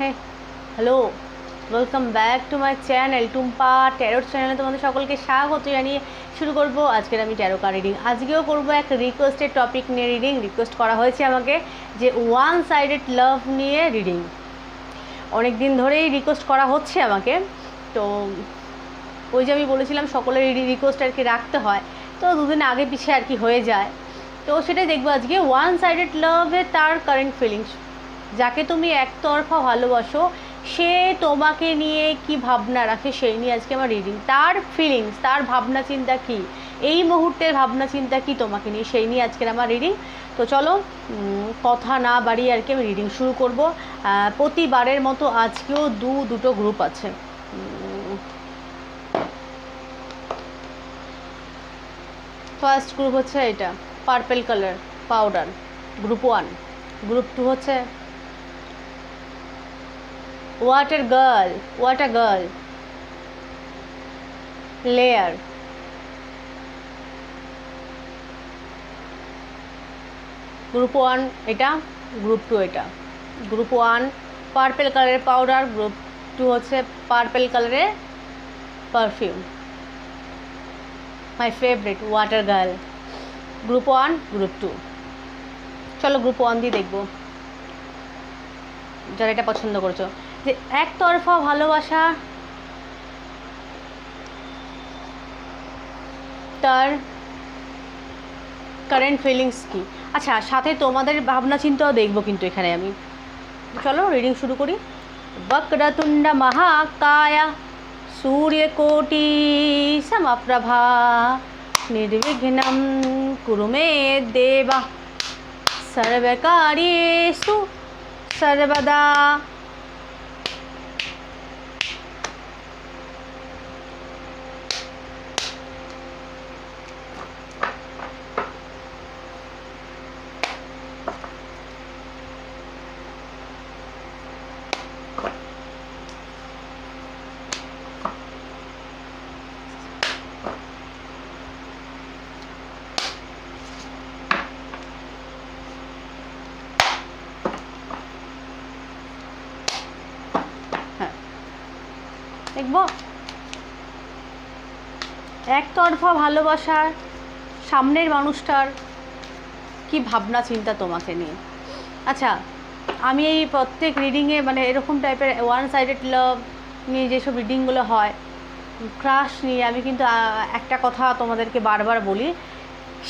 হ্যাঁ hello welcome back to my channel Tumpa tarot চ্যানেলে তোমাদের সকলকে স্বাগত জানিয়ে শুরু করব আজকের আমি ট্যারো কার্ড রিডিং আজকেও করব এক রিকোয়েস্টেড টপিক নিয়ে রিডিং রিকোয়েস্ট করা হয়েছে আমাকে যে ওয়ান সাইডেড লাভ নিয়ে রিডিং অনেক দিন ধরেই রিকোয়েস্ট করা হচ্ছে আমাকে, তো ওই যে আমি বলেছিলাম সকলের রিকোয়েস্ট আর কি রাখতে হয়, তো দুদিন আগে পিছিয়ে আর কি হয়ে যায়। তো সেটাই দেখব আজকে। ওয়ান সাইডেড লাভে তার কারেন্ট ফিলিংস যাকে তুমি একতরফা ভালোবাসো, সে তোমাকে নিয়ে কি ভাবনা রাখে সেই নিয়ে আজকে আমার রিডিং তার ফিলিংস তার ভাবনা চিন্তা কি? এই মুহূর্তের ভাবনা চিন্তা কি তোমাকে নিয়ে? সেই নিয়ে আজকের আমার রিডিং তো চলো কথা না বাড়িয়ে আর কি আমি রিডিং শুরু করব। প্রতিবারের মতো আজকেও দু, দুটো গ্রুপ আছে। ফার্স্ট গ্রুপ হচ্ছে এটা purple colour powder group one group two হচ্ছে water girl water girl layer group one এটা গ্রুপ টু এটা। গ্রুপ ওয়ান পার্পেল কালারের পাউডার গ্রুপ টু হচ্ছে পার্পেল কালারের perfume my favourite water girl group one group two চলো group one দিয়ে দেখব। যারা এটা পছন্দ করছ। যে একতরফা ভালোবাসা, তার কারেন্ট ফিলিংস কী? আচ্ছা সাথে তোমাদের ভাবনা চিন্তাও দেখব কিন্তু এখানে আমি। চলো রিডিং শুরু করি। বক্রতুণ্ডা মহাকায়া সূর্যকোটি সমপ্রভা নির্বিঘ্নম কুরুমে দেবা। সর্বকারী সর্বদা দেখব একতরফা ভালোবাসার সামনের মানুষটার কি ভাবনা চিন্তা তোমাকে নিয়ে? আচ্ছা আমি এই প্রত্যেক রিডিংয়ে মানে এরকম টাইপের ওয়ান সাইডেড লাভ নিয়ে যেসব রিডিংগুলো হয় ক্রাশ নিয়ে আমি কিন্তু একটা কথা তোমাদেরকে বারবার বলি,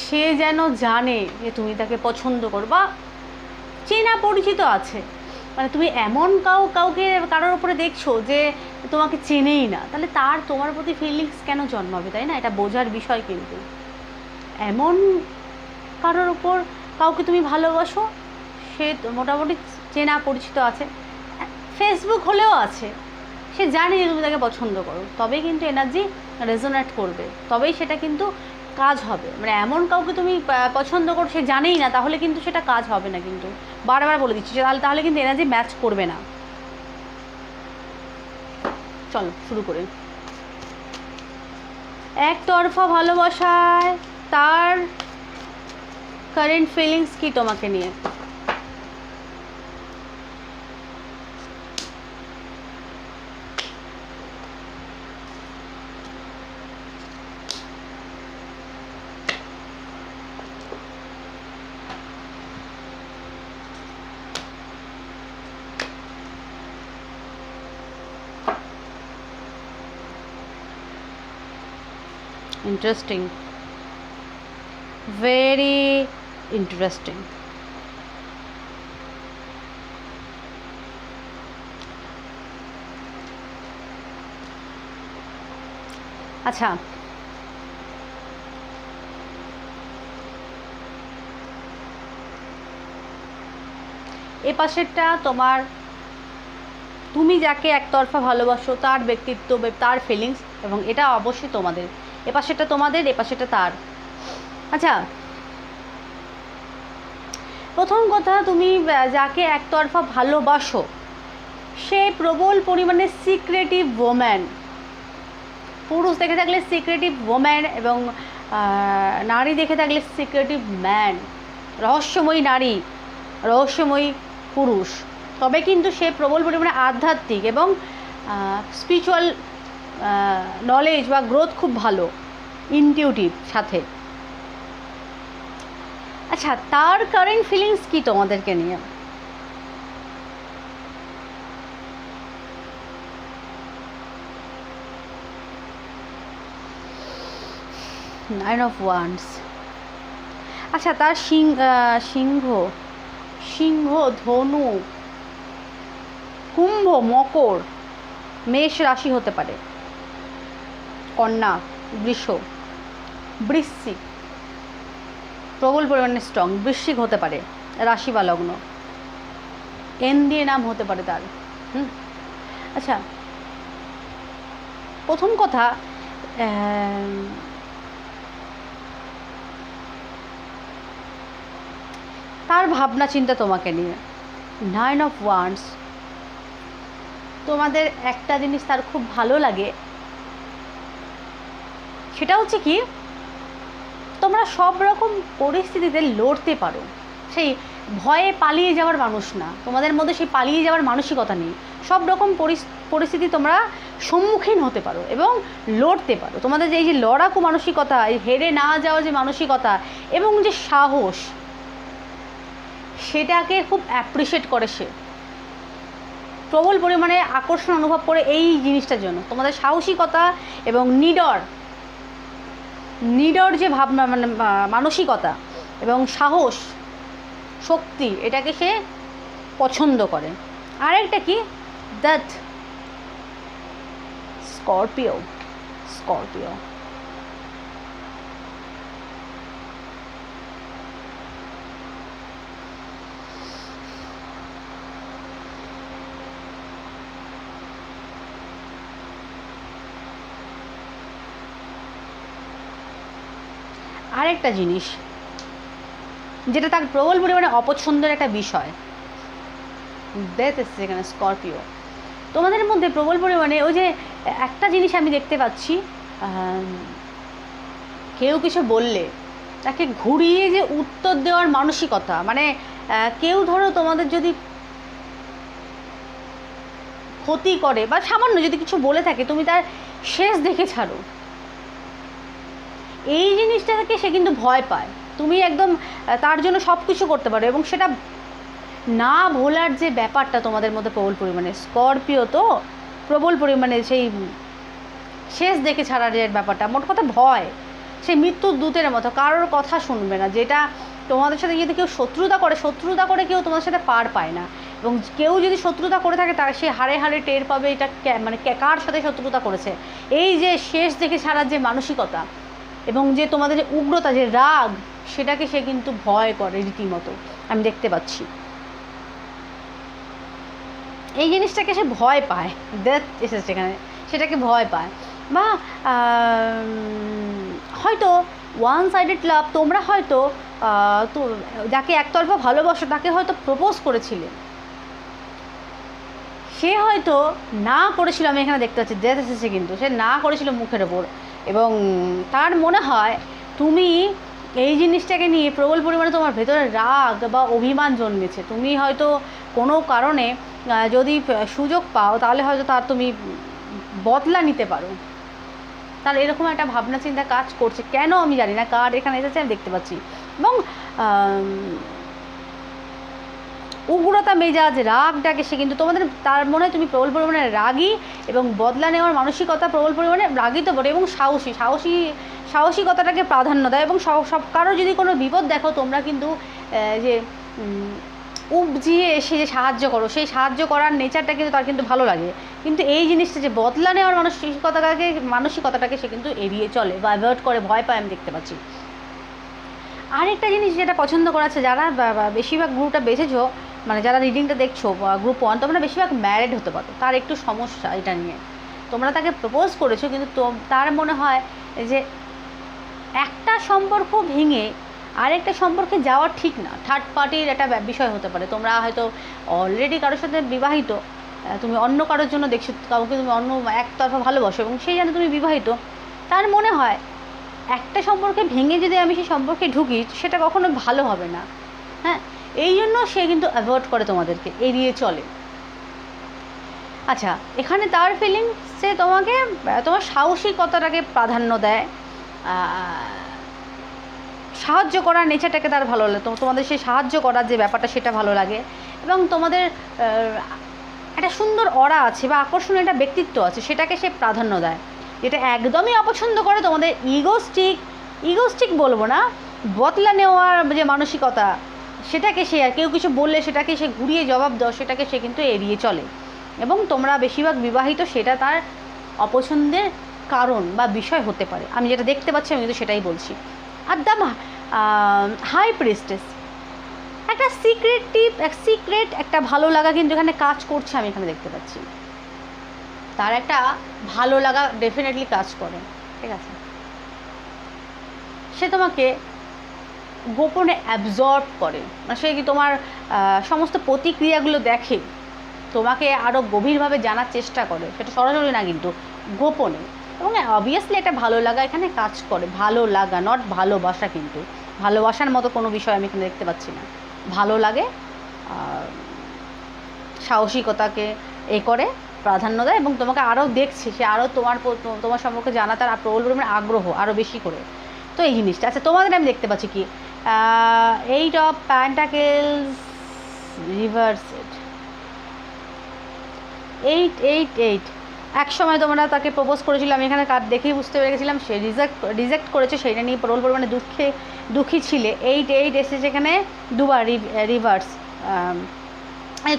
সে যেন জানে যে তুমি তাকে পছন্দ করো বা চেনা পরিচিত আছে। মানে তুমি এমন কাউ, কাউকে কারোর উপরে দেখছ যে তোমাকে চেনেই না, তাহলে তার তোমার প্রতি ফিলিংস কেন জন্মাবে, তাই না? এটা বোঝার বিষয় কিন্তু। এমন কারোর উপর কাউকে তুমি ভালোবাসো, সে মোটামুটি চেনা, পরিচিত আছে। ফেসবুক হলেও আছে। সে জানে যে তুমি তাকে পছন্দ করো। তবেই কিন্তু এনার্জি রেজোনেট করবে। তবেই সেটা কিন্তু কাজ হবে। মানে এমন কাউকে তুমি পছন্দ করো, সে জানেই না, তাহলে কিন্তু সেটা কাজ হবে না কিন্তু। বারবার বলে দিচ্ছি তাহলে তাহলে কিন্তু এনার্জি ম্যাচ করবে না। চলো, শুরু করে। একতরফা ভালোবাসায়, তার কারেন্ট ফিলিংস কি তোমাকে নিয়ে? Interesting. Very interesting. আচ্ছা। এ পাশেরটা তোমার, তুমি যাকে একতরফা ভালোবাসো, তার ব্যক্তিত্ব, তার ফিলিংস এবং এটা অবশ্যই তোমাদের। এ পাশেরটা তোমাদের, এ পাশেরটা তার। আচ্ছা প্রথম কথা তুমি যাকে একতরফা ভালোবাসো, সে প্রবল পরিমাণে সিক্রেটিভ ওম্যান পুরুষ দেখে থাকলে সিক্রেটিভ ওম্যান এবং নারী দেখে থাকলে সিক্রেটিভ ম্যান রহস্যময়ী নারী, রহস্যময়ী পুরুষ। তবে কিন্তু সে প্রবল পরিমাণে আধ্যাত্মিক এবং স্পিরিচুয়াল নলেজ বা গ্রোথ খুব ভালো ইনটিউটিভ সাথে। আচ্ছা তার কারেন্ট ফিলিংস কি তোমাদেরকে নিয়ে? নাইন অফ ওয়ান্স আচ্ছা তার সিং সিংহ সিংহ, ধনু, কুম্ভ, মকর, মেষ রাশি হতে পারে। কন্যা, বৃষ। বৃশ্চিক। প্রবল পরিমাণে স্ট্রং বৃশ্চিক হতে পারে, রাশি বা লগ্ন। এন দিয়ে নাম হতে পারে তার, হুম? আচ্ছা প্রথম কথা তার ভাবনা চিন্তা তোমাকে নিয়ে। নাইন অফ ওয়ান্স তোমাদের একটা জিনিস তার খুব ভালো লাগে সেটা হচ্ছে কি, তোমরা সব রকম পরিস্থিতিতে লড়তে পারো। সেই ভয়ে পালিয়ে যাওয়ার মানুষ না। তোমাদের মধ্যে সেই পালিয়ে যাওয়ার মানসিকতা নেই। সব রকম পরিস্থিতি তোমরা সম্মুখীন হতে পারো এবং লড়তে পারো। তোমাদের যে এই যে লড়াকু মানসিকতা, এই হেরে না যাওয়া যে মানসিকতা এবং যে সাহস, সেটাকে খুব অ্যাপ্রিসিয়েট করে সে। প্রবল পরিমাণে আকর্ষণ অনুভব করে এই জিনিসটার জন্য। তোমাদের সাহসিকতা এবং নিডর নিডর যে ভাবনা মানে মানসিকতা এবং সাহস, শক্তি, এটাকে সে পছন্দ করে। আরেকটা কি? That Scorpio Scorpio. আরেকটা জিনিস, যেটা তার প্রবল পরিমাণে অপছন্দের একটা বিষয়। ডেথ এসছে এখানে স্করপিও তোমাদের মধ্যে প্রবল পরিমাণে ওই যে একটা জিনিস আমি দেখতে পাচ্ছি কেউ কিছু বললে তাকে ঘুরিয়ে যে উত্তর দেওয়ার মানসিকতা মানে কেউ ধরো তোমাদের যদি ক্ষতি করে বা সামান্য যদি কিছু বলে থাকে, তুমি তার শেষ দেখে ছাড়ো। এই জিনিসটা থেকে সে কিন্তু ভয় পায়। তুমি একদম তার জন্য সব কিছু করতে পারো এবং সেটা না ভোলার যে ব্যাপারটা তোমাদের মধ্যে প্রবল পরিমাণে, স্করপিও তো প্রবল পরিমাণে সেই শেষ দেখে ছাড়ার যে ব্যাপারটা, মোট কথা ভয়, সেই মৃত্যুর দূতের মতো, কারোর কথা শুনবে না, যেটা তোমাদের সাথে যদি কেউ শত্রুতা করে শত্রুতা করে কেউ তোমাদের সাথে পার পায় না। এবং কেউ যদি শত্রুতা করে থাকে, তার সে হাড়ে হাড়ে টের পাবে এটা মানে কার সাথে শত্রুতা করেছে। এই যে শেষ দেখে ছাড়ার যে মানসিকতা এবং যে তোমাদের যে উগ্রতা, যে রাগ, সেটাকে সে কিন্তু ভয় করে রীতিমতো। আমি দেখতে পাচ্ছি। এই জিনিসটাকে সে ভয় পায়। ডেথ এসেছে এখানে সেটাকে ভয় পায়। বা হয়তো ওয়ান সাইডেড লাভ তোমরা হয়তো তো যাকে একতরফা ভালোবাসো, তাকে হয়তো প্রপোজ করেছিলে। সে হয়তো না করেছিল, আমি এখানে দেখতে পাচ্ছি ডেথ এসেছে কিন্তু সে না করেছিল মুখের ওপর। এবং তার মনে হয় তুমি এই জিনিসটাকে নিয়ে প্রবল পরিমাণে তোমার ভেতরে রাগ বা অভিমান জন্মেছে। তুমি হয়তো কোনো কারণে যদি সুযোগ পাও, তাহলে হয়তো তার তুমি বদলা নিতে পারো। তার এরকম একটা ভাবনা চিন্তা কাজ করছে। কেন আমি জানি না, কার এখানে এসেছে আমি দেখতে পাচ্ছি। এবং উগ্রতা মেজাজ রাগ ডাকে সে কিন্তু তোমাদের তার মনে তুমি প্রবল পরিমাণে রাগী এবং বদলা নেওয়ার মানসিকতা প্রবল পরিমাণে রাগী তো বটে এবং সাহসী সাহসী, সাহসিকতাটাকে প্রাধান্য দেয় এবং সব কারও যদি কোনো বিপদ দেখো তোমরা কিন্তু যে উপজিয়ে এসে যে সাহায্য করো, সেই সাহায্য করার নেচারটা কিন্তু তার কিন্তু ভালো লাগে। কিন্তু এই জিনিসটা যে বদলা নেওয়ার মানসিকতাটাকে মানসিকতাটাকে সে কিন্তু এড়িয়ে চলে বা অ্যাভয়েড করে, ভয় পায় আমি দেখতে পাচ্ছি। আরেকটা জিনিস যেটা পছন্দ করাচ্ছে যারা বা- বা বেশিরভাগ গ্রুপটা বেছেছো মানে যারা রিডিংটা দেখছ গ্রুপ ওয়ান তোমরা বেশিরভাগ ম্যারিড হতে পারো। তার একটু সমস্যা এটা নিয়ে। তোমরা তাকে প্রপোজ করেছ, কিন্তু তার মনে হয় যে একটা সম্পর্ক ভেঙে আরেকটা সম্পর্কে যাওয়া ঠিক না। থার্ড পার্টির একটা বিষয় হতে পারে। তোমরা হয়তো অলরেডি কারোর সাথে বিবাহিত তুমি অন্য কারোর জন্য দেখছ, কাউকে তুমি অন্য একতরফা ভালোবাসো, এবং সেই জানে তুমি বিবাহিত। তার মনে হয় একটা সম্পর্কে ভেঙে যদি আমি সেই সম্পর্কে ঢুকি, সেটা কখনো ভালো হবে না। হ্যাঁ? এই জন্য সে কিন্তু অ্যাভয়েড করে তোমাদেরকে, এড়িয়ে চলে। আচ্ছা এখানে তার ফিলিং সে তোমাকে, তোমার সাহসিকতাটাকে প্রাধান্য দেয় সাহায্য করার নেচারটাকে তার ভালো লাগে। তোমাদের সেই সাহায্য করার যে ব্যাপারটা, সেটা ভালো লাগে। এবং তোমাদের একটা সুন্দর অরা আছে বা আকর্ষণীয় একটা ব্যক্তিত্ব আছে, সেটাকে সে প্রাধান্য দেয়। যেটা একদমই অপছন্দ করে তোমাদের ইগোস্টিক ইগোস্টিক বলব না, বদলা নেওয়ার যে মানসিকতা সেটাকে সে আর কেউ কিছু বললে সেটাকে সে ঘুরিয়ে জবাব দাও সেটাকে সে কিন্তু এড়িয়ে চলে। এবং তোমরা বেশিরভাগ বিবাহিত সেটা তার অপছন্দের কারণ বা বিষয় হতে পারে। আমি যেটা দেখতে পাচ্ছি, আমি কিন্তু সেটাই বলছি। আর দ্য হাই প্রেস্টেস একটা সিক্রেটিভ এক সিক্রেট একটা ভালো লাগা কিন্তু এখানে কাজ করছে, আমি এখানে দেখতে পাচ্ছি। তার একটা ভালো লাগা ডেফিনেটলি কাজ করে, ঠিক আছে? সে তোমাকে গোপনে অ্যাবজর্ব করে। সে কি তোমার সমস্ত প্রতিক্রিয়াগুলো দেখে তোমাকে আরও গভীরভাবে জানার চেষ্টা করে। সেটা সরাসরি না কিন্তু গোপনে। এবং অবভিয়াসলি এটা ভালো লাগা এখানে কাজ করে। ভালো লাগা নট ভালোবাসা কিন্তু। ভালোবাসার মতো কোনো বিষয় আমি এখানে দেখতে পাচ্ছি না। ভালো লাগে সাহসিকতাকে এ করে, প্রাধান্য দেয় এবং তোমাকে আরও দেখছে। সে আরও তোমার তোমার সম্পর্কে জানা তার প্রবল আগ্রহ আরও বেশি করে। তো এই জিনিসটা। আচ্ছা তোমাদের আমি দেখতে পাচ্ছি কি eight of pentacles reversed eight eight eight এক সময় তোমরা তাকে প্রপোজ করেছিল, আমি এখানে কার্ড দেখেই বুঝতে পেরে গেছিলাম, সে রিজেক্ট রিজেক্ট করেছে, সেইটা নিয়ে প্রবল পরিমাণে দুঃখে, দুঃখী ছিলে। এইট এইট এসেছে এখানে দুবার রিভার্স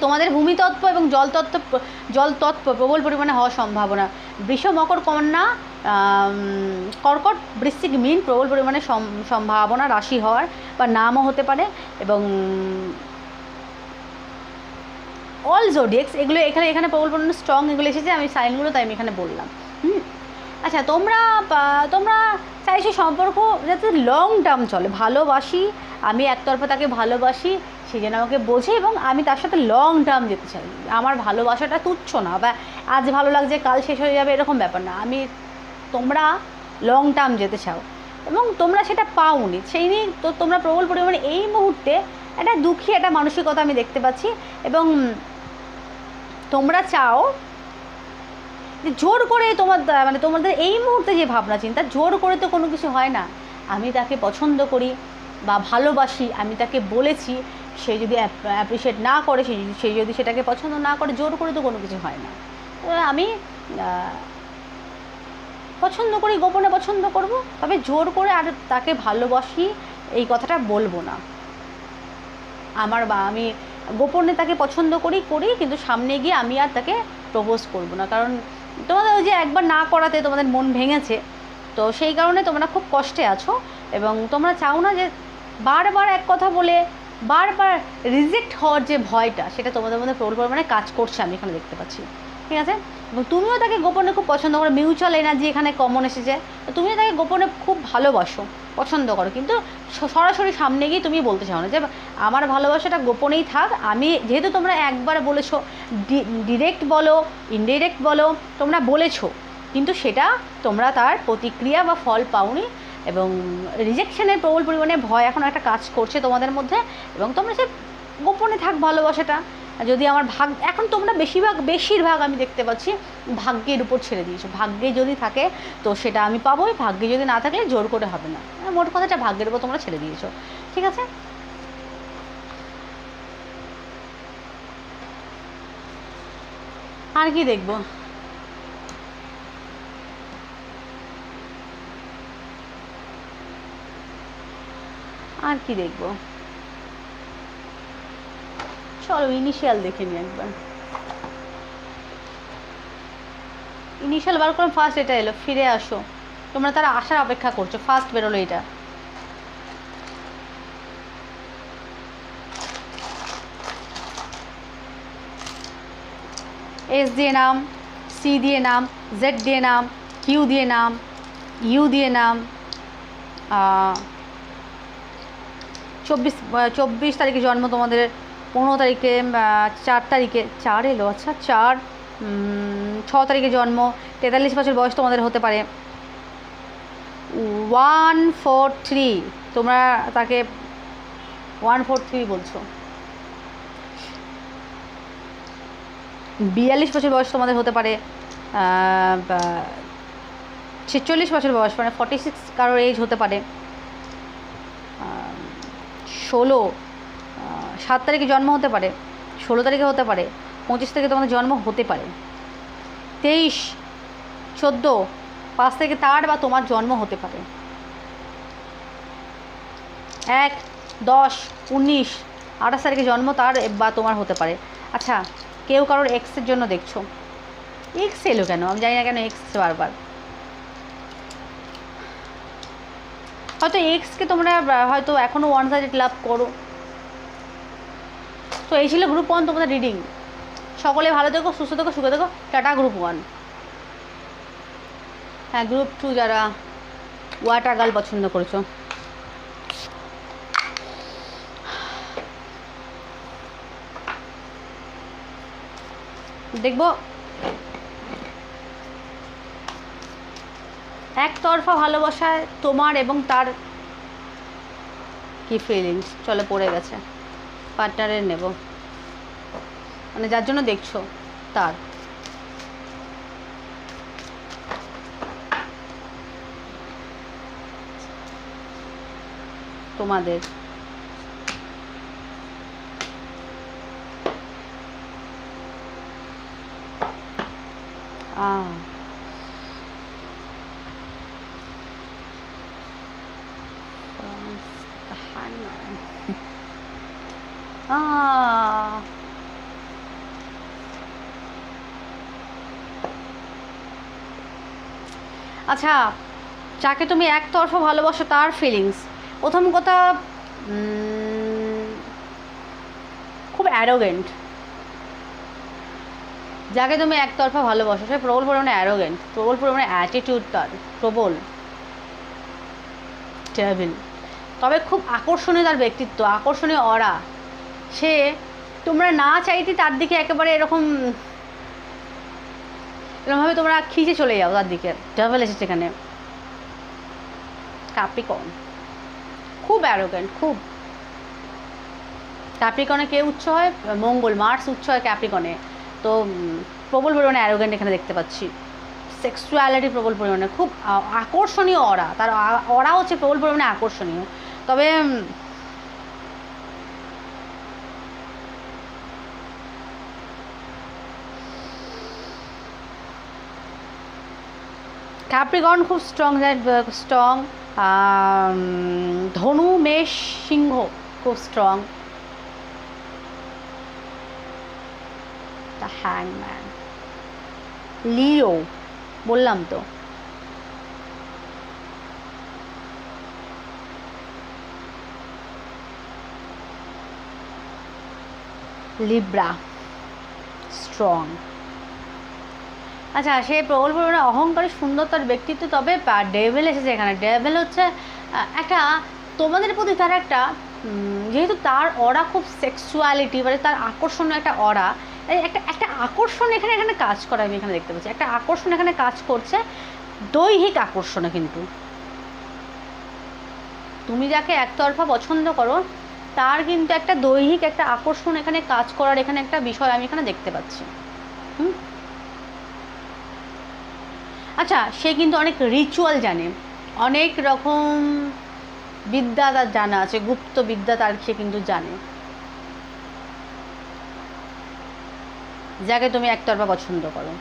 তোমাদের ভূমিতত্ত্ব এবং জলতত্ত্ব জলতত্ত্ব প্রবল পরিমাণে হওয়ার সম্ভাবনা। বৃষ মকর কন্যা কর্কট বৃশ্চিক মিন প্রবল পরিমাণে সম- সম্ভাবনা রাশি হওয়ার বা নামও হতে পারে এবং অল জোডিয়েক্স এগুলো এখানে এখানে প্রবল পরিমাণে স্ট্রং এগুলো এসেছে, আমি সাইনগুলো তাই আমি এখানে বললাম। হুম? আচ্ছা তোমরা তোমরা চাইছো সম্পর্ক যাতে লং টার্ম চলে, ভালোবাসি, আমি একতরফা তাকে ভালোবাসি, সে যেন আমাকে বোঝে এবং আমি তার সাথে লং টার্ম যেতে চাই। আমার ভালোবাসাটা তুচ্ছ না বা আজ ভালো লাগছে, কাল শেষ হয়ে যাবে, এরকম ব্যাপার না। আমি তোমরা লং টার্ম যেতে চাও এবং তোমরা সেটা পাওনি, সেই নিয়ে তো তোমরা প্রবল পরিমাণে এই মুহূর্তে একটা দুঃখী, একটা মানসিকতা আমি দেখতে পাচ্ছি এবং তোমরা চাও যে জোর করে তোমার মানে তোমাদের এই মুহূর্তে যে ভাবনা, চিন্তা, জোর করে তো কোনো কিছু হয় না। আমি তাকে পছন্দ করি বা ভালোবাসি, আমি তাকে বলেছি, সে যদি অ্যাপ্রিসিয়েট না করে, সে যদি সেটাকে পছন্দ না করে, জোর করে তো কোনো কিছু হয় না। আমি পছন্দ করি, গোপনে পছন্দ করব, তবে জোর করে আর তাকে ভালোবাসি, এই কথাটা বলব না। আমার বা, আমি গোপনে তাকে পছন্দ করি করি, কিন্তু সামনে গিয়ে আমি আর তাকে প্রপোজ করব না। কারণ তোমাদের ওই যে একবার না করাতে তোমাদের মন ভেঙেছে, তো সেই কারণে তোমরা খুব কষ্টে আছো এবং তোমরা চাও না যে বারবার এক কথা বলে, বারবার রিজেক্ট হওয়ার যে ভয়টা, সেটা তোমাদের মধ্যে প্রবল পরিমাণে কাজ করছে, আমি এখানে দেখতে পাচ্ছি। ঠিক আছে? তুমিও তাকে গোপনে খুব পছন্দ করো। মিউচুয়াল এনার্জি এখানে কমন এসেছে। তো তুমিও তাকে গোপনে খুব ভালোবাসো, পছন্দ করো। কিন্তু সরাসরি সামনে গিয়ে তুমি বলতে চাও না যে, আমার ভালোবাসাটা গোপনেই থাক। আমি, যেহেতু তোমরা একবার বলেছ ডিরেক্ট বলো ইনডিরেক্ট বলো, তোমরা বলেছ। কিন্তু সেটা তোমরা তার প্রতিক্রিয়া বা ফল পাওনি এবং রিজেকশনের প্রবল পরিমাণে ভয় এখন একটা কাজ করছে তোমাদের মধ্যে এবং তোমরা সে গোপনে থাক ভালোবাসাটা। যদি আমার ভাগ এখন তোমরা বেশিরভাগ বেশিরভাগ আমি দেখতে পাচ্ছি ভাগ্যের উপর ছেড়ে দিয়েছ। ভাগ্যে যদি থাকে তো সেটা আমি পাবোই ভাগ্যে যদি না থাকলে জোর করে হবে না। হ্যাঁ, মোট কথাটা ভাগ্যের উপর তোমরা ছেড়ে দিয়েছ। ঠিক আছে? আর কি দেখব? আর কি দেখব? চলো ইনিশিয়াল দেখে নিই একবার। ইনিশিয়াল বার করলাম ফার্স্ট এটা এলো, ফিরে আসো। তোমরা তারা আসার অপেক্ষা করছ ফার্স্ট বেরোলো এটা। এস দিয়ে নাম সি দিয়ে নাম জেড দিয়ে নাম কিউ দিয়ে নাম ইউ দিয়ে নাম চব্বিশ চব্বিশ তারিখে জন্ম তোমাদের পনেরো তারিখে চার তারিখে, চার এলো আচ্ছা চার ছ তারিখে জন্ম, তেতাল্লিশ বছর বয়স তোমাদের হতে পারে। ওয়ান ফোর থ্রি, তোমরা তাকে ওয়ান ফোর থ্রি বলছো। বিয়াল্লিশ বছর বয়স তোমাদের হতে পারে ছেচল্লিশ বছর বয়স মানে ফর্টি সিক্স কারোর এজ হতে পারে। ষোলো সাত তারিখে জন্ম হতে পারে, ষোলো তারিখে হতে পারে, পঁচিশ তারিখে তোমাদের জন্ম হতে পারে। তেইশ, চোদ্দ, পাঁচ থেকে তার বা তোমার জন্ম হতে পারে। এক, দশ, উনিশ, আঠাশ তারিখে জন্ম তার বা তোমার হতে পারে। আচ্ছা কেউ কারোর এক্সের জন্য দেখছ। এক্স এলো কেন? আমি জানি না কেন এক্স বারবার। হয়তো এক্সকে তোমরা, হয়তো এখনও ওয়ান সাইডেড লাভ করো। তো এই ছিল গ্রুপ ওয়ান তোমাদের রিডিং সকলে ভালো থেকো, সুস্থ থেকো, সুখে থেকো, টাটা গ্রুপ ওয়ান হ্যাঁ গ্রুপ টু যারা ওয়াটার গার্ল পছন্দ করেছ। দেখব। একতরফা ভালোবাসায় তোমার এবং তার কি ফিলিংস চলে পড়ে গেছে। পার্টনারের নেব। মানে যার জন্য দেখছ তার। তোমাদের। আহ। আচ্ছা যাকে তুমি একতরফা ভালোবাসো তার ফিলিংস প্রথম কথা খুব অ্যারোগেন্ট যাকে তুমি একতরফা ভালোবাসো, সে প্রবল পরিমাণে অ্যারোগেন্ট প্রবল পরিমাণে অ্যাটিটিউড তার, প্রবল। টেবিল তবে খুব আকর্ষণীয় তার ব্যক্তিত্ব, আকর্ষণীয় অরা সে তোমরা না চাইতে তার দিকে একেবারে এরকম এরকমভাবে তোমরা খিচে চলে যাও তার দিকে। ডেভেল এসেছে এখানে। কাপ্রিকন খুব অ্যারোগেন্ট খুব। ক্যাপ্রিকনে কে উচ্চ হয়? মঙ্গল। মার্স উচ্চ হয় ক্যাপ্রিকনে তো প্রবল পরিমাণে অ্যারোগেন্ট এখানে দেখতে পাচ্ছি। সেক্সুয়ালিটি প্রবল পরিমাণে, খুব আকর্ষণীয় অরা তার অরা হচ্ছে প্রবল পরিমাণে আকর্ষণীয়। তবে ক্যাপ্রিকন খুব স্ট্রং স্ট্রং ধনু, মেষ, সিংহ খুব স্ট্রং দ্য হ্যাংম্যান লিও বললাম তো। লিব্রা স্ট্রং আচ্ছা সে প্রবল পরিমাণে অহংকারী সুন্দর তার ব্যক্তিত্ব, তবে ডেভেল এসেছে এখানে। ডেভেল হচ্ছে একটা, তোমাদের প্রতি তার একটা যেহেতু তার অরা খুব সেক্সুয়ালিটি মানে তার আকর্ষণীয় একটা অরা একটা একটা আকর্ষণ এখানে এখানে কাজ করে, আমি এখানে দেখতে পাচ্ছি। একটা আকর্ষণ এখানে কাজ করছে, দৈহিক আকর্ষণে কিন্তু। তুমি যাকে একতরফা পছন্দ করো, তার কিন্তু একটা দৈহিক একটা আকর্ষণ এখানে কাজ করার এখানে একটা বিষয় আমি এখানে দেখতে পাচ্ছি। হুম? আচ্ছা সে কিন্তু অনেক রিচুয়াল জানে। অনেক রকম বিদ্যা তার জানা আছে, গুপ্ত বিদ্যা তার সে কিন্তু জানে। যাকে তুমি একতরফা পছন্দ করো।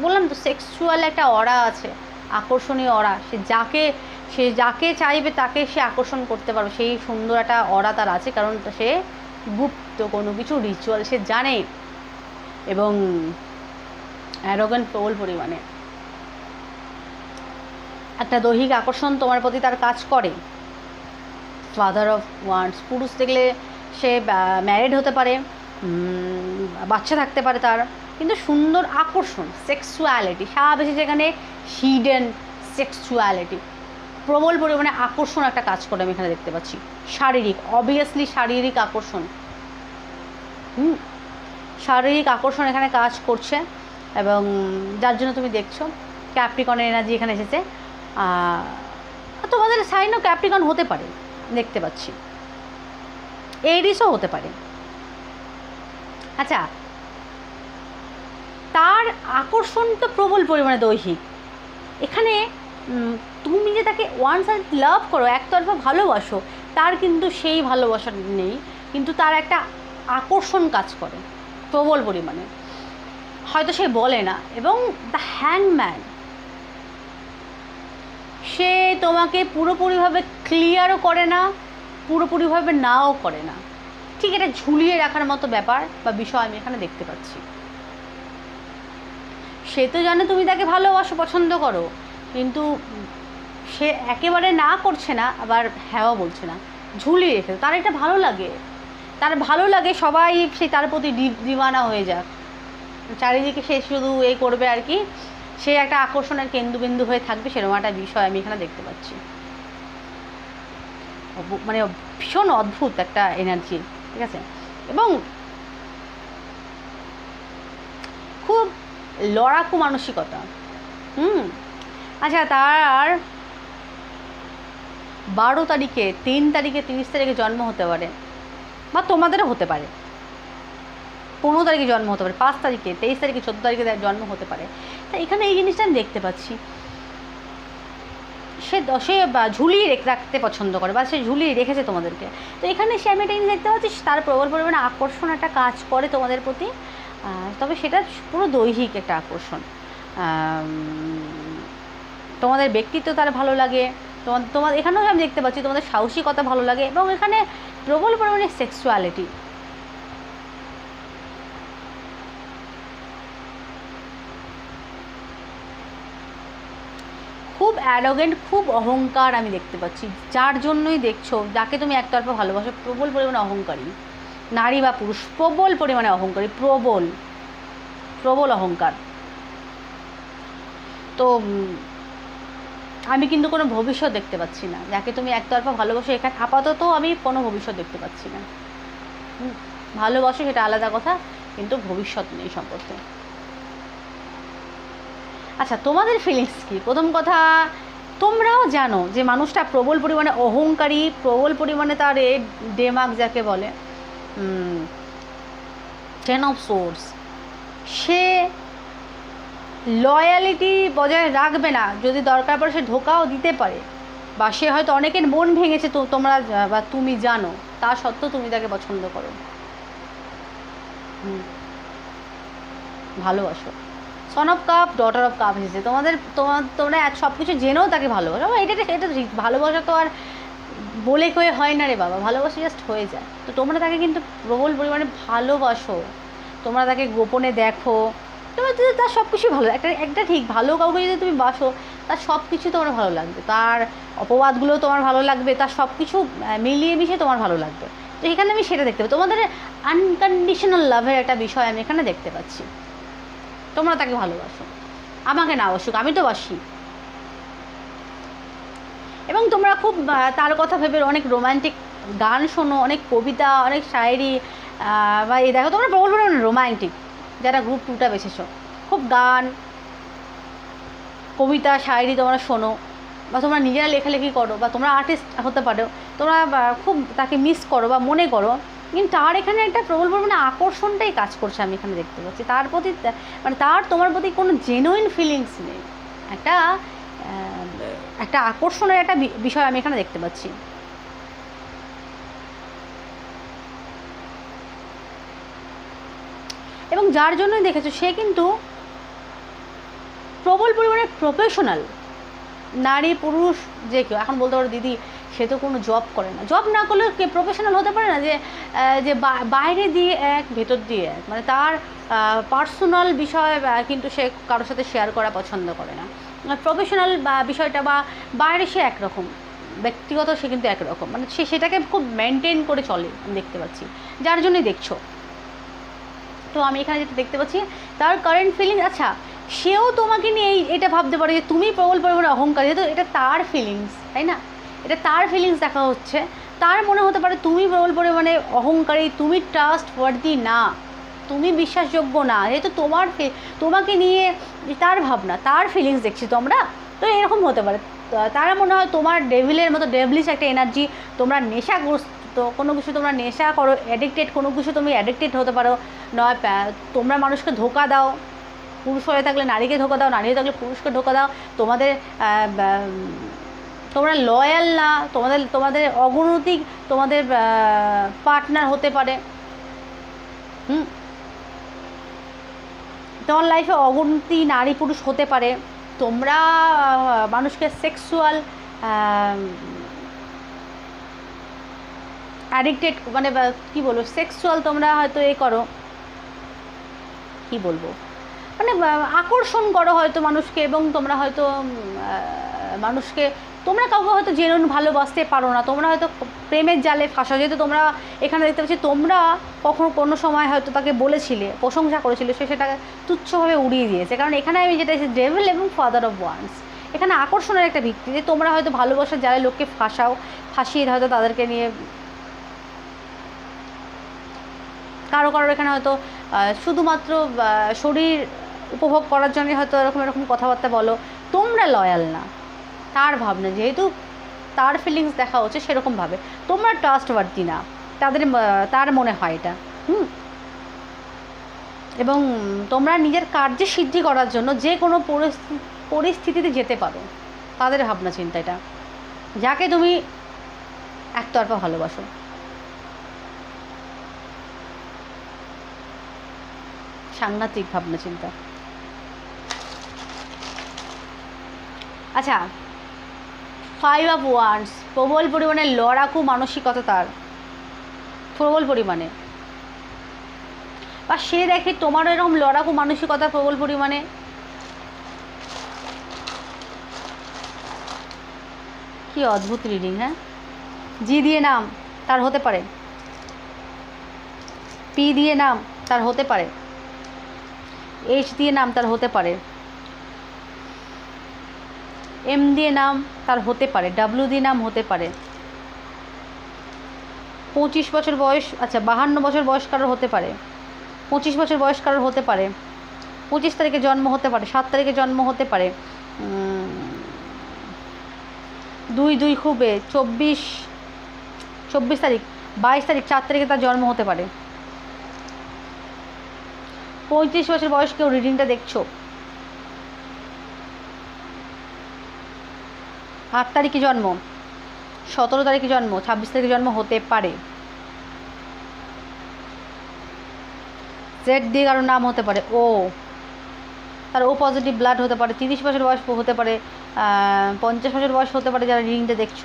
বললাম তো সেক্সুয়াল একটা অরা আছে, আকর্ষণীয় অরা। সে যাকে সে যাকে চাইবে তাকে সে আকর্ষণ করতে পারবে। সেই সুন্দর একটা অরা তার আছে, কারণ সে গুপ্ত, কোনো কিছু রিচুয়াল সে জানে। এবং অ্যারোগেন্ট প্রবল পরিমাণে। একটা দৈহিক আকর্ষণ তোমার প্রতি তার কাজ করে। ফাদার অফ ওয়ান্স পুরুষ দেখলে সে ম্যারিড হতে পারে বাচ্চা থাকতে পারে তার, কিন্তু সুন্দর আকর্ষণ সেক্সুয়ালিটি সারা বেশি যেখানে হিডেন সেক্সুয়ালিটি প্রবল পরিমাণে আকর্ষণ একটা কাজ করে আমি এখানে দেখতে পাচ্ছি। শারীরিক অবভিয়াসলি শারীরিক আকর্ষণ। হুম, শারীরিক আকর্ষণ এখানে কাজ করছে এবং যার জন্য তুমি দেখছ ক্যাপ্রিকনের এনার্জি এখানে এসেছে। তোমাদের সাইনও ক্যাপ্রিকন হতে পারে, দেখতে পাচ্ছি। এরিসও হতে পারে। আচ্ছা তার আকর্ষণ তো প্রবল পরিমাণে দৈহিক। এখানে তুমি যে তাকে ওয়ান সাইড লাভ করো, একতরফা ভালোবাসো, তার কিন্তু সেই ভালোবাসা নেই, কিন্তু তার একটা আকর্ষণ কাজ করে, প্রবল পরিমাণে। হয়তো সে বলে না, এবং দ্য হ্যাংম্যান সে তোমাকে পুরোপুরিভাবে ক্লিয়ারও করে না, পুরোপুরিভাবে নাও করে না। ঠিক এটা ঝুলিয়ে রাখার মতো ব্যাপার বা বিষয় আমি এখানে দেখতে পাচ্ছি। সে তো জানে তুমি তাকে ভালোবাসো, পছন্দ করো, কিন্তু সে একেবারে না করছে না, আবার হ্যাঁও বলছে না। ঝুলিয়ে রেখে তার এটা ভালো লাগে। তার ভালো লাগে সবাই সে তার প্রতি দি- দিওয়ানা হয়ে যাক। চারিদিকে সে শুধু এ করবে আর কি। সে একটা আকর্ষণের কেন্দ্রবিন্দু হয়ে থাকবে, সেরকম একটা বিষয় আমি এখানে দেখতে পাচ্ছি। মানে ভীষণ অদ্ভুত একটা এনার্জি ঠিক আছে? এবং খুব লড়াকু মানসিকতা, হুম? আচ্ছা তার বারো তারিখে, তিন তারিখে, তিরিশ তারিখে জন্ম হতে পারে, বা তোমাদেরও হতে পারে। পনেরো তারিখে জন্ম হতে পারে, পাঁচ তারিখে, তেইশ তারিখে, চোদ্দ তারিখে তার জন্ম হতে পারে। তা এখানে এই জিনিসটা আমি দেখতে পাচ্ছি। সে সে বা ঝুলিয়ে রেখ- রাখতে পছন্দ করে বা সে ঝুলিয়ে রেখেছে তোমাদেরকে। তো এখানে সে আমি একটা জিনিস দেখতে পাচ্ছি, তার প্রবল পরিমাণে আকর্ষণ একটা কাজ করে তোমাদের প্রতি। তবে সেটা পুরো দৈহিক একটা আকর্ষণ। তোমাদের ব্যক্তিত্ব তার ভালো লাগে তোমার তোমার এখানেও আমি দেখতে পাচ্ছি তোমাদের সাহসিকতা ভালো লাগে এবং এখানে প্রবল পরিমাণে সেক্সুয়ালিটি খুব অ্যারোগেন্ট খুব অহংকার আমি দেখতে পাচ্ছি। যার জন্যই দেখছ, যাকে তুমি একতরফা ভালোবাসো, প্রবল পরিমাণে অহংকারী। নারী বা পুরুষ, প্রবল পরিমাণে অহংকারী, প্রবল প্রবল অহংকার। তো আমি কিন্তু কোনো ভবিষ্যৎ দেখতে পাচ্ছি না। যাকে তুমি একতরফা ভালোবাসো, এখানে আপাতত আমি কোনো ভবিষ্যৎ দেখতে পাচ্ছি না। ভালোবাসো সেটা আলাদা কথা, কিন্তু ভবিষ্যৎ নেই সম্পর্কে। আচ্ছা তোমাদের ফিলিংস কি? প্রথম কথা, তোমরাও জানো যে মানুষটা প্রবল পরিমাণে অহংকারী, প্রবল পরিমাণে তার এ ডেমাক যাকে বলে টেন অফ সোর্স সে লয়ালিটি বজায় রাখবে না, যদি দরকার পড়ে সে ধোকাও দিতে পারে। বা সে হয়তো অনেকের মন ভেঙেছে, তো তোমরা, বা তুমি জানো, তা সত্ত্বেও তুমি তাকে পছন্দ করো। ভালোবাসো। Son of cup daughter of cup এসেছে। তোমাদের, তোমার, তোমরা সব কিছু জেনেও তাকে ভালোবাসো। এটা এটা ভালোবাসা তো আর বলে কয়ে হয় না রে বাবা। ভালোবাসা জাস্ট হয়ে যায়। তো তোমরা তাকে কিন্তু প্রবল পরিমাণে ভালোবাসো। তোমরা তাকে গোপনে দেখো। তোমার যদি তার সব কিছুই ভালো একটা একটা ঠিক ভালো কাউকে যদি তুমি বাসো, তার সব কিছু তোমার ভালো লাগবে। তার অপবাদগুলো তোমার ভালো লাগবে, তার সব কিছু মিলিয়ে মিশিয়ে তোমার ভালো লাগবে। তো এখানে আমি সেটা দেখতে পাবো তোমাদের আনকন্ডিশনাল লাভের একটা বিষয় আমি এখানে দেখতে পাচ্ছি। তোমরা তাকে ভালোবাসো। আমাকে না বাসুক, আমি তো বাসি। এবং তোমরা খুব তার কথা ভেবে অনেক রোমান্টিক গান শোনো, অনেক কবিতা, অনেক শায়েরি বা এই দেখো, তোমরা প্রবল পরিমাণে রোমান্টিক যারা গ্রুপ টুটা বেছেছো। খুব গান, কবিতা, শায়েরি তোমরা শোনো, বা তোমরা নিজেরা লেখালেখি করো, বা তোমরা আর্টিস্ট হতে পারো, তোমরা খুব তাকে মিস করো বা মনে করো কিন্তু তার এখানে একটা প্রবল পরিমাণে আকর্ষণটাই কাজ করছে আমি এখানে দেখতে পাচ্ছি। তার প্রতি মানে তার, তোমার প্রতি কোনো জেনুইন ফিলিংস নেই। একটা একটা আকর্ষণের একটা বিষয় আমি এখানে দেখতে পাচ্ছি। এবং যার জন্যই দেখেছ, সে কিন্তু প্রবল পরিমাণে প্রফেশনাল নারী, পুরুষ, যে কেউ, এখন বলতে পারো দিদি সে তো কোনো জব করে না। জব না করলেও কে প্রফেশনাল হতে পারে না যে যে বাইরে দিয়ে এক, ভেতর দিয়ে এক। মানে তার পার্সোনাল বিষয় কিন্তু সে কারোর সাথে শেয়ার করা পছন্দ করে না। প্রফেশনাল বা, বিষয়টা বা, বাইরে সে একরকম। ব্যক্তিগত সে কিন্তু একরকম। মানে সে সেটাকে খুব মেনটেন করে চলে, আমি দেখতে পাচ্ছি। যার জন্যই দেখছ। তো আমি এখানে যেটা দেখতে পাচ্ছি, তার কারেন্ট ফিলিং আচ্ছা সেও তোমাকে নিয়ে এটা ভাবতে পারে যে তুমি প্রবল পরিমাণে অহংকার, যেহেতু এটা তার ফিলিংস তাই না? এটা তার ফিলিংস দেখা হচ্ছে। তার মনে হতে পারে তুমি প্রবল পরিমাণে অহংকারী, তুমি ট্রাস্ট ওয়ার্দি না। তুমি বিশ্বাসযোগ্য না। যেহেতু তোমার তোমাকে নিয়ে তার ভাবনা, তার ফিলিংস দেখছি তোমরা। তো এরকম হতে পারে। তারা মনে হয় তোমার ডেভিলের মতো ডেভলিশ একটা এনার্জি তোমরা নেশাগ্রস্ত, কোনো কিছু তোমরা নেশা করো অ্যাডিক্টেড কোনো কিছু তুমি অ্যাডিক্টেড হতে পারো। নয় তোমরা মানুষকে ধোকা দাও। পুরুষ হয়ে থাকলে নারীকে ধোকা দাও, নারী হয়ে থাকলে পুরুষকে ধোকা দাও। তোমাদের তোমরা লয়াল না, তোমাদের তোমাদের অগণতিক তোমাদের পার্টনার হতে পারে। হুম? তোমার লাইফে অগণতি নারী পুরুষ হতে পারে। তোমরা মানুষকে সেক্সুয়াল অ্যাডিক্টেড মানে কি বলব সেক্সুয়াল তোমরা হয়তো এ করো। কি বলব? মানে আকর্ষণ করো হয়তো মানুষকে এবং তোমরা হয়তো মানুষকে তোমরা কাউকে হয়তো জেনুন ভালোবাসতে পারো না, তোমরা হয়তো প্রেমের জালে ফাঁসা, যেহেতু তোমরা এখানে দেখতে পাচ্ছি তোমরা কখনো কোনো সময় হয়তো তাকে বলেছিলে, প্রশংসা করেছিলে, সে সেটাকে তুচ্ছভাবে উড়িয়ে দিয়েছে। কারণ এখানে আমি যেটা ডেভিল এবং ফাদার অফ ওয়ান্স এখানে আকর্ষণের একটা ভিত্তি, যে তোমরা হয়তো ভালোবাসার জালে লোককে ফাঁসাও, ফাঁসিয়ে হয়তো তাদেরকে নিয়ে কারও কারোর এখানে হয়তো শুধুমাত্র শরীর উপভোগ করার জন্য হয়তো এরকম এরকম কথাবার্তা বলো। তোমরা লয়াল না। তার ভাবনা, যেহেতু তার ফিলিংস দেখা হচ্ছে সেরকমভাবে তোমরা ট্রাস্টওয়ার্দি না। তাদের তার মনে হয় এটা। হুম? এবং তোমরা নিজের কার্যে সিদ্ধি করার জন্য যে কোনো পরিস্থিতি পরিস্থিতিতে যেতে পারো। তাদের ভাবনা, চিন্তা এটা। যাকে তুমি একতরফা ভালোবাসো। সাংঘাতিক ভাবনা, চিন্তা। আচ্ছা ফাইভ অফ ওয়ান্স প্রবল পরিমাণে লড়াকু মানসিকতা তার। প্রবল পরিমাণে। বা সে দেখে তোমারও এরকম লড়াকু মানসিকতা প্রবল পরিমাণে। কি অদ্ভুত রিডিং হ্যাঁ? জি দিয়ে নাম, তার হতে পারে। পি দিয়ে নাম, তার হতে পারে। এইচ দিয়ে নাম, তার হতে পারে। এম দিয়ে নাম, তার হতে পারে ডাব্লিউ দিয়ে নাম হতে পারে। পঁচিশ বছর বয়স আচ্ছা বাহান্ন বছর বয়স কারোর হতে পারে। পঁচিশ বছর বয়স কারোর হতে পারে। পঁচিশ তারিখে জন্ম হতে পারে, সাত তারিখে জন্ম হতে পারে। দুই দুই খুবে, চব্বিশ চব্বিশ তারিখ, বাইশ তারিখ, চার তারিখে তার জন্ম হতে পারে। পঁয়ত্রিশ বছর বয়স কেউ রিডিংটা দেখছ? আট তারিখে জন্ম। সতেরো তারিখে জন্ম, ছাব্বিশ তারিখে জন্ম হতে পারে। জেড দিয়ে কারোর নাম হতে পারে ও তার ও পজিটিভ ব্লাড হতে পারে, তিরিশ বছর বয়স হতে পারে পঞ্চাশ বছর বয়স হতে পারে যারা রিংটা দেখছ।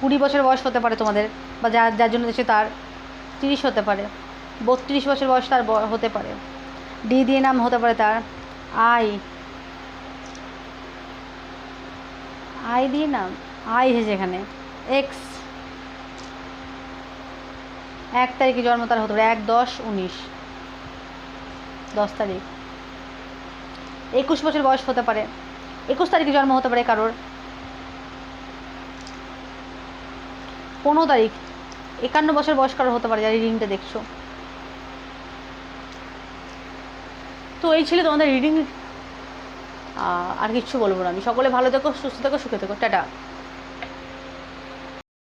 কুড়ি বছর বয়স হতে পারে তোমাদের বা যার যার জন্য দেখছ তার। তিরিশ হতে পারে, বত্রিশ বছর বয়স তার হতে পারে। ডি দিয়ে নাম হতে পারে তার আই। আই দিয়ে নাম আই হেসে এখানে। এক্স এক তারিখে জন্ম তার হতে পারে, এক দশ উনিশ। দশ তারিখ। একুশ বছর বয়স হতে পারে। একুশ তারিখে জন্ম হতে পারে কারোর। পনেরো তারিখ। একান্ন বছর বয়স কারোর হতে পারে, যারা রিডিংটা দেখছ। তো এই ছিল তোমাদের রিডিং আর কিচ্ছু বলব না। আমি সকলে ভালো থেকো সুস্থ থেকো সুখে থেকো। টাটা।